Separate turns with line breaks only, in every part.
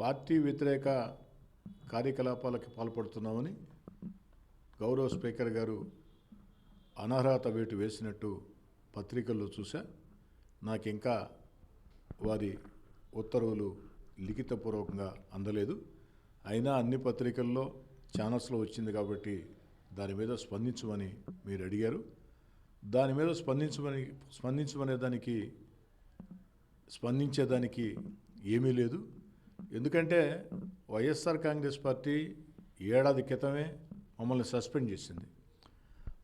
Party వ్యతిరేక కార్యకలాపాలకు పాల్పడుతున్నామని గౌరవ స్పీకర్ గారు అనర్హత వేటు వేసినట్టు పత్రికల్లో చూసా నాకు ఇంకా వారి ఉత్తర్వులు లిఖితపూర్వకంగా అందలేదు. అయినా అన్ని పత్రికల్లో ఛానల్స్లో వచ్చింది కాబట్టి దాని మీద స్పందించమని మీరు అడిగారు. దాని మీద స్పందించమని స్పందించమనే దానికి స్పందించేదానికి ఏమీ లేదు. ఎందుకంటే వైఎస్ఆర్ కాంగ్రెస్ పార్టీ ఏడాది క్రితమే మమ్మల్ని సస్పెండ్ చేసింది.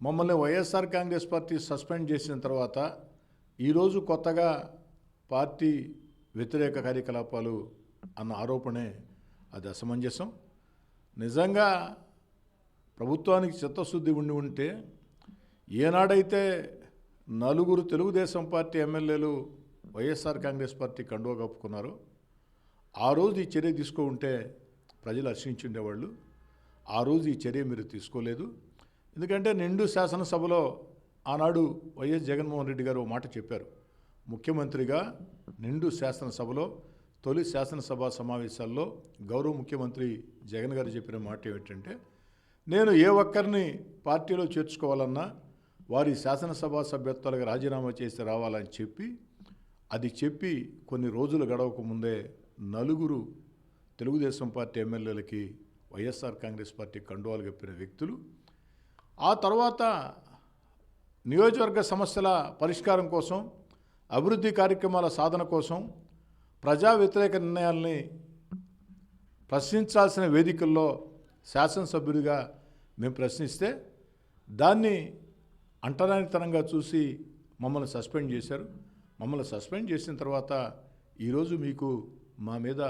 మమ్మల్ని వైఎస్ఆర్ కాంగ్రెస్ పార్టీ సస్పెండ్ చేసిన తర్వాత ఈరోజు కొత్తగా పార్టీ వ్యతిరేక కార్యకలాపాలు అన్న ఆరోపణే అది అసమంజసం. నిజంగా ప్రభుత్వానికి చిత్తశుద్ధి ఉండి ఉంటే ఏనాడైతే నలుగురు తెలుగుదేశం పార్టీ ఎమ్మెల్యేలు వైఎస్ఆర్ కాంగ్రెస్ పార్టీ కండువా కప్పుకున్నారో ఆ రోజు ఈ చర్య తీసుకో ఉంటే ప్రజలు హర్షించుండేవాళ్ళు. ఆ రోజు ఈ చర్య మీరు తీసుకోలేదు. ఎందుకంటే నిండు శాసనసభలో ఆనాడు వైఎస్ జగన్మోహన్ రెడ్డి గారు ఓ మాట చెప్పారు. ముఖ్యమంత్రిగా నిండు శాసనసభలో తొలి శాసనసభ సమావేశాల్లో గౌరవ ముఖ్యమంత్రి జగన్ గారు చెప్పిన మాట ఏమిటంటే నేను ఏ ఒక్కరిని పార్టీలో చేర్చుకోవాలన్నా వారి శాసనసభ సభ్యత్వాలకు రాజీనామా చేసి రావాలని చెప్పి అది చెప్పి కొన్ని రోజులు గడవక ముందే నలుగురు తెలుగుదేశం పార్టీ ఎమ్మెల్యేలకి వైఎస్ఆర్ కాంగ్రెస్ పార్టీ కండువాలు కప్పిన వ్యక్తులు ఆ తర్వాత నియోజకవర్గ సమస్యల పరిష్కారం కోసం అభివృద్ధి కార్యక్రమాల సాధన కోసం ప్రజా వ్యతిరేక నిర్ణయాల్ని ప్రశ్నించాల్సిన వేదికల్లో శాసనసభ్యుడిగా మేము ప్రశ్నిస్తే దాన్ని అంటరానితనంగా చూసి మమ్మల్ని సస్పెండ్ చేశారు. మమ్మల్ని సస్పెండ్ చేసిన తర్వాత ఈరోజు మీకు మా మీద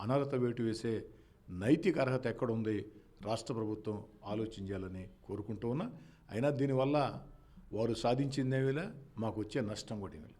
అనర్హత వేటు వేసే నైతిక అర్హత ఎక్కడుంది రాష్ట్ర ప్రభుత్వం ఆలోచించాలని కోరుకుంటూ ఉన్నా. అయినా దీనివల్ల వారు సాధించిందేమిలే మాకు వచ్చే నష్టం కూడా ఏమీ